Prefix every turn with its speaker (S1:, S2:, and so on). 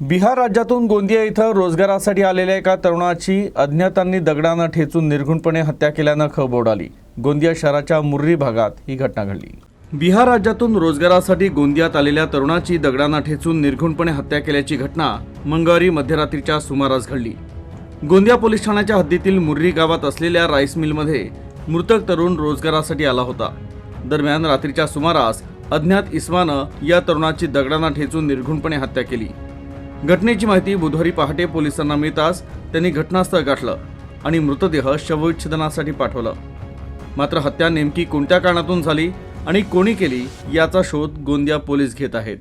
S1: बिहार राज्यातून गोंदिया इथं रोजगारासाठी आलेल्या एका तरुणाची अज्ञातांनी दगडानं ठेचून निर्घुणपणे हत्या केल्यानं खळबळ उडाली. गोंदिया शहराच्या मुर्री भागात ही घटना घडली. बिहार राज्यातून रोजगारासाठी गोंदियात आलेल्या तरुणाची दगडानं ठेचून निर्घुणपणे हत्या केल्याची घटना मंगळवारी मध्यरात्रीच्या सुमारास घडली. गोंदिया पोलीस ठाण्याच्या हद्दीतील मुर्री गावात असलेल्या राईस मिलमध्ये मृतक तरुण रोजगारासाठी आला होता. दरम्यान रात्रीच्या सुमारास अज्ञात इस्मानं या तरुणाची दगडांना ठेचून निर्घुणपणे हत्या केली. घटनेची माहिती बुधवारी पहाटे पोलिसांना मिळताच त्यांनी घटनास्थळ गाठलं आणि मृतदेह शवविच्छेदनासाठी पाठवलं. मात्र हत्या नेमकी कोणत्या कारणातून झाली आणि कोणी केली याचा शोध गोंदिया पोलीस घेत आहेत.